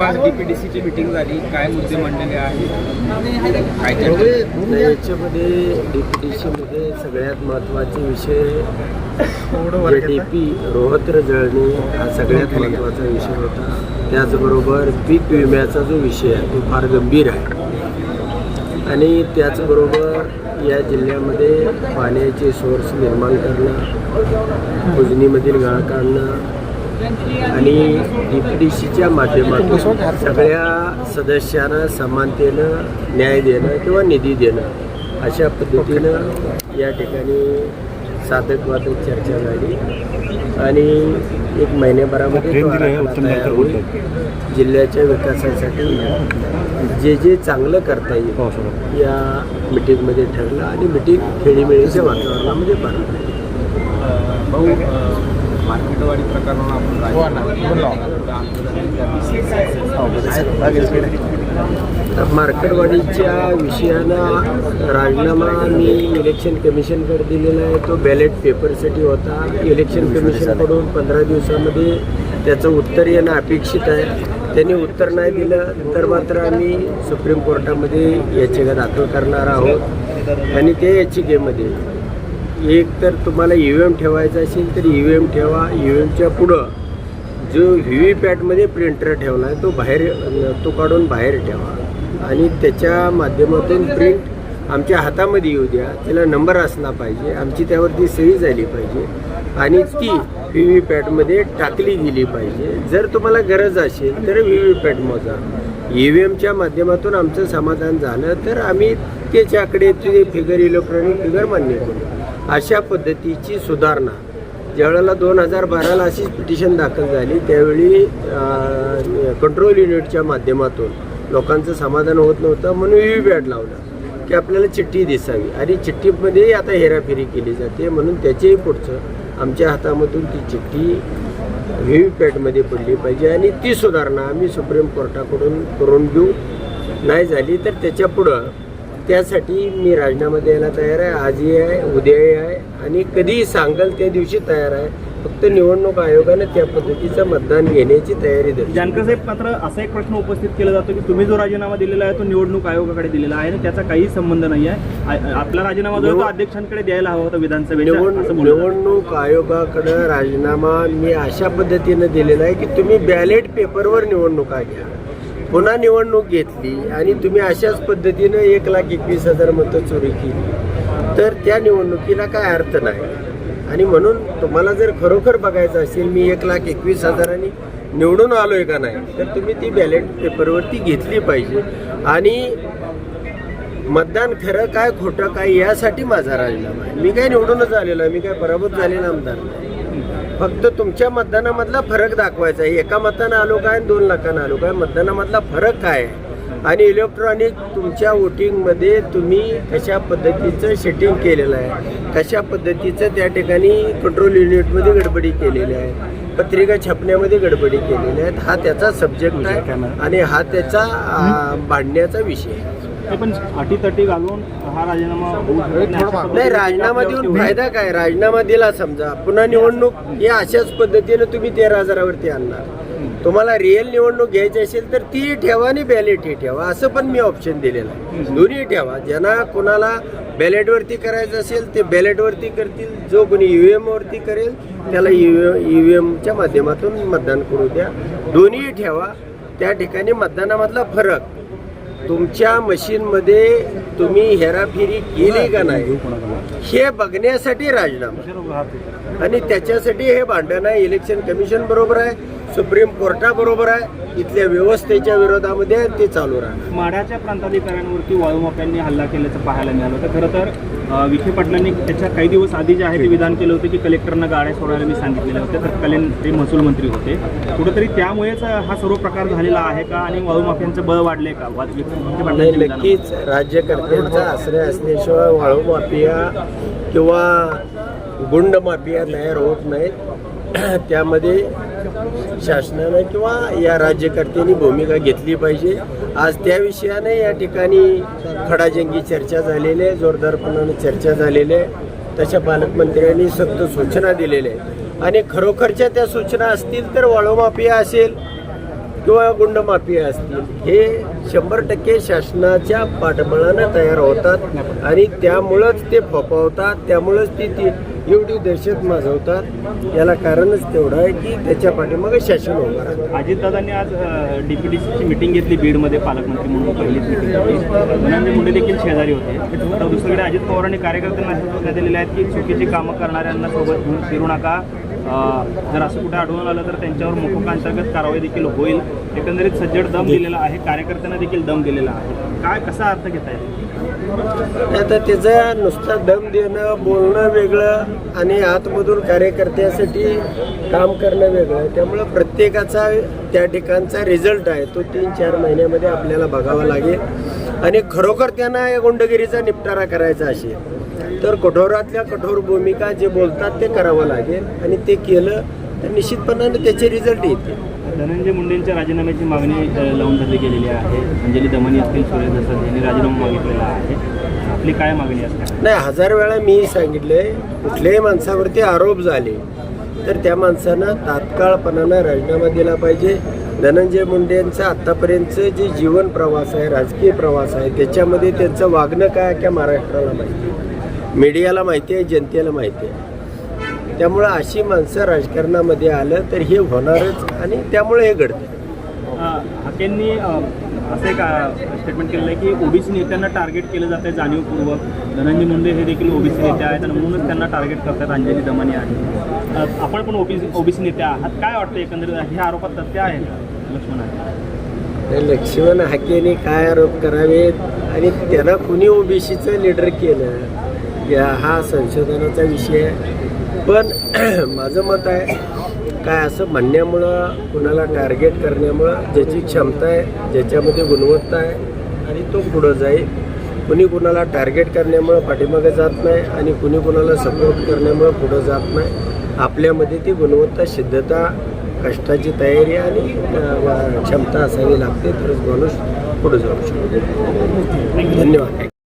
आज डीपीडीसीची मीटिंग झाली. काय मुद्दे मांडलेले आहेत? काय याच्यामध्ये डी पी डी सीमध्ये सगळ्यात महत्त्वाचे विषय डी पी रोहत्र जळणे हा सगळ्यात महत्त्वाचा विषय होता. त्याचबरोबर पीक विम्याचा जो विषय आहे तो फार गंभीर आहे. आणि त्याचबरोबर या जिल्ह्यामध्ये पाण्याचे सोर्स निर्माण करणं उजनीमधील गाळ काढणं आणि डी पी डी सीच्या माध्यमातून सगळ्या सदस्यांना समानतेनं न्याय देणं किंवा निधी देणं अशा पद्धतीनं या ठिकाणी साधक वादक चर्चा झाली. आणि एक महिन्याभरामध्ये तयार होईल. जिल्ह्याच्या विकासासाठी जे जे चांगलं करता येईल या मिटिंगमध्ये ठरलं आणि मिटिंग खेळीमेळीच्या वातावरणामध्ये पार पडली. भाऊ मार्केटवाडी प्रकरणावर आपण तर मार्केटवाडीच्या विषयानं राजीनामा मी इलेक्शन कमिशनकडे दिलेला आहे. तो बॅलेट पेपरसाठी होता. इलेक्शन कमिशनकडून पंधरा दिवसामध्ये त्याचं उत्तर येणं अपेक्षित आहे. त्यांनी उत्तर नाही दिलं तर मात्र आम्ही सुप्रीम कोर्टामध्ये याचिका दाखल करणार आहोत. आणि त्या याचिकेमध्ये एक तर तुम्हाला ई व्ही एम ठेवायचा असेल तर ई व्ही एम ठेवा. ई व्ही एमच्या पुढं जो व्ही व्ही पॅटमध्ये प्रिंटर ठेवला आहे तो बाहेर तो काढून बाहेर ठेवा. आणि त्याच्या माध्यमातून प्रिंट आमच्या हातामध्ये येऊ द्या. त्याला नंबर असला पाहिजे. आमची त्यावरती सही झाली पाहिजे. आणि ती व्ही व्ही पॅटमध्ये टाकली गेली पाहिजे. जर तुम्हाला गरज असेल तर व्ही व्ही पॅट मोजा. ई व्ही एमच्या माध्यमातून आमचं समाधान झालं तर आम्ही त्याच्याकडे ते फिगर इलेक्ट्रॉनिक फिगर मान्य करू. अशा पद्धतीची सुधारणा. ज्यावेळेला दोन हजार बाराला अशीच पिटिशन दाखल झाली त्यावेळी कंट्रोल युनिटच्या माध्यमातून लोकांचं समाधान होत नव्हतं म्हणून व्ही पॅड पॅट लावलं की आपल्याला चिठ्ठी दिसावी. आणि चिठ्ठीमध्येही आता हेराफेरी केली जाते म्हणून त्याच्याही पुढचं आमच्या हातामधून ती चिठ्ठी व्ही व्ही पॅटमध्ये पडली पाहिजे. आणि ती सुधारणा आम्ही सुप्रीम कोर्टाकडून करून घेऊ. नाही झाली तर त्याच्या पुढं त्यासाठी मी राजीनामा द्यायला तयार आहे. आजही आहे उद्याही आहे आणि कधीही सांगाल त्या दिवशी तयार आहे. फक्त निवडणूक आयोगाने त्या पद्धतीचं मतदान घेण्याची तयारी दर्शवली जानकर साहेब मात्र असा एक प्रश्न उपस्थित केला जातो की तुम्ही जो राजीनामा दिलेला आहे तो निवडणूक आयोगाकडे दिलेला आहे आणि त्याचा काही संबंध नाही आहे. आपला राजीनामा जो तो अध्यक्षांकडे द्यायला हवा होता विधानसभेच्या. निवडणूक आयोगाकडं राजीनामा मी अशा पद्धतीनं दिलेला आहे की तुम्ही बॅलेट पेपरवर निवडणुका घ्या पुन्हा निवडणूक घेतली आणि तुम्ही अशाच पद्धतीनं एक लाख एकवीस हजार मतं चोरी केली. तर त्या निवडणुकीला काय अर्थ नाही. आणि म्हणून तुम्हाला जर खरोखर बघायचं असेल मी एक लाख एकवीस हजारांनी निवडून आलोय का नाही तर तुम्ही ती बॅलेट पेपरवरती घेतली पाहिजे. आणि मतदान खरं काय खोटं काय यासाठी माझा राजीनामा आहे. मी काय निवडूनच आलेलो आहे मी काय पराभूत झालेला आमदार. नाही. फक्त तुमच्या मतदानामधला फरक दाखवायचा आहे. एका मतानं आलो काय आणि दोन लाखानं आलो काय? मतदानामधला फरक काय? आहे आणि इलेक्ट्रॉनिक तुमच्या वोटिंगमध्ये तुम्ही कशा पद्धतीचं सेटिंग केलेलं आहे? कशा पद्धतीचं त्या ठिकाणी कंट्रोल युनिटमध्ये गडबडी केलेली आहे? पत्रिका छापण्यामध्ये गडबडी केलेल्या आहेत? हा त्याचा सब्जेक्ट आहे आणि हा त्याचा भांडण्याचा विषय आहे. पण अटीतटी घालून हा राजीनामा नाही. राजीनामा देऊन फायदा काय? राजीनामा दिला समजा पुन्हा निवडणूक या अशाच पद्धतीने तुम्ही तेरा हजारावरती आणणार. तुम्हाला रिअल निवडणूक घ्यायची असेल तर ती ठेवा आणि बॅलेट ही ठेवा. असं पण मी ऑप्शन दिलेलं आहे. दोन्ही ठेवा. ज्यांना कोणाला बॅलेटवरती करायचं असेल ते बॅलेटवरती करतील. जो कोणी ईव्हीएम वरती करेल त्याला ईव्हीएमच्या माध्यमातून मतदान करू द्या. दोन्ही ठेवा. त्या ठिकाणी मतदानामधला फरक तुमच्या मशीनमध्ये तुम्ही हेराफेरी केली का नाही? हे बघण्यासाठी राजीनामा. आणि त्याच्यासाठी हे भांडण आहे इलेक्शन कमिशन बरोबर आहे. सुप्रीम कोर्टाबरोबर आहे. इथल्या व्यवस्थेच्या विरोधामध्ये ते चालू राहणार. माढ्याच्या प्रांताधिकाऱ्यांवरती वाळूमाप्यांनी हल्ला केल्याचं पाहायला मिळालं होतं. खरं तर विखे पाटलांनी त्याच्या काही दिवस आधी जे आहे ते विधान केलं होतं की कलेक्टरना गाड्या सोडायला मी सांगितलेलं होतं. तत्कालीन ते महसूल मंत्री होते. कुठेतरी त्यामुळेच हा सर्व प्रकार झालेला आहे का आणि वाळूमाफ्यांचं बळ वाढले का? नक्कीच राज्यकर्त्यांचा आश्रय असल्याशिवाय वाळू माफिया किंवा गुंड माफिया तयार होत नाहीत त्यामध्ये शासनानं किंवा या राज्यकर्त्यांनी भूमिका घेतली पाहिजे. आज त्या विषयाने या ठिकाणी खडाजंगी चर्चा झालेली आहे जोरदारपणाने चर्चा झालेली आहे. तशा पालकमंत्र्यांनी सक्त सूचना दिलेल्या आहेत. आणि खरोखरच्या त्या सूचना असतील तर वाळूमाफिया असेल किंवा गुंडमाफिया असतील हे शंभर टक्के शासनाच्या पाठबळानं तयार होतात आणि त्यामुळंच ते फोपावतात त्यामुळंच ती ती एवढी दहशत माजवतात याला कारणच तेवढं आहे की त्याच्या पाठीमाग शासन होणार अजितदादांनी आज डीपीडीसीची मिटिंग घेतली बीडमध्ये पालकमंत्री म्हणून पहिलीच मिटिंग धनंजय मुंडे देखील शेजारी होते. तर दुसरीकडे अजित पवारांनी कार्यकर्त्यांना सूचना दिलेल्या आहेत की चुकीची कामं करणाऱ्यांना सोबत घेऊन फिरू नका. जर असं कुठे आढळून आलं तर त्यांच्यावर मोकोका अंतर्गत कारवाई देखील होईल. एकंदरीत सज्जड दम दिलेला आहे कार्यकर्त्यांना देखील दम दिलेला आहे. काय कसा अर्थ घेता येईल? आता त्याचा नुसता दम देणं बोलणं वेगळं आणि आतमधून कार्यकर्त्यासाठी काम करणं वेगळं. त्यामुळं प्रत्येकाचा त्या ठिकाणचा रिझल्ट आहे. तो तीन चार महिन्यामध्ये आपल्याला बघावा लागेल. आणि खरोखर त्यांना या गुंडगिरीचा निपटारा करायचा असेल तर कठोरातल्या कठोर भूमिका जे बोलतात ते करावं लागेल आणि ते केलं तर निश्चितपणाने त्याचे रिझल्ट येतील. धनंजय मुंडेंच्या राजीनाम्याची मागणी लावून धरली गेलेली आहे. अंजली दमनी असतील सुरेश दसत यांनी राजीनामा मागितलेला आहे. आपली काय मागणी असणार? नाही हजार वेळा मी सांगितले कुठल्याही माणसावरती आरोप झाले तर त्या माणसानं तात्काळपणानं राजीनामा दिला पाहिजे. धनंजय मुंडे यांचं आत्तापर्यंतचं जे जीवन प्रवास आहे राजकीय प्रवास आहे त्याच्यामध्ये त्यांचं वागणं काय अख्ख्या महाराष्ट्राला माहिती मीडियाला माहिती आहे जनतेला माहिती आहे. त्यामुळं अशी माणसं राजकारणामध्ये आलं तर हे होणारच आणि त्यामुळे हे घडतं हाकेंनी असं एक स्टेटमेंट केलेलं आहे की ओबीसी नेत्यांना टार्गेट केलं जातं जाणीवपूर्वक. धनंजय मुंडे हे देखील ओबीसी नेते आहेत आणि म्हणूनच त्यांना टार्गेट करतात अंजली दमानी आहे अ, आपण पण ओबीसी ओबीसी नेते आहात. काय वाटतं एकंदरीत? हे आरोपात तथ्य आहे का? लक्ष्मण आहे लक्ष्मण हाकेने काय आरोप करावेत? आणि त्यांना कुणी ओबीसीचं लीडर केलं? या हा संशोधनाचा विषय आहे. पण माझं मत आहे काय असं म्हणण्यामुळं कुणाला टार्गेट करण्यामुळं ज्याची क्षमता आहे ज्याच्यामध्ये गुणवत्ता आहे आणि तो पुढं जाईल. कुणी कुणाला टार्गेट करण्यामुळं पाठीमागे जात नाही आणि कुणी कुणाला सपोर्ट करण्यामुळं पुढं जात नाही. आपल्यामध्ये ती गुणवत्ता सिद्धता कष्टाची तयारी आणि क्षमता असावी लागते तरच माणूस पुढे जाऊ शकतो. धन्यवाद.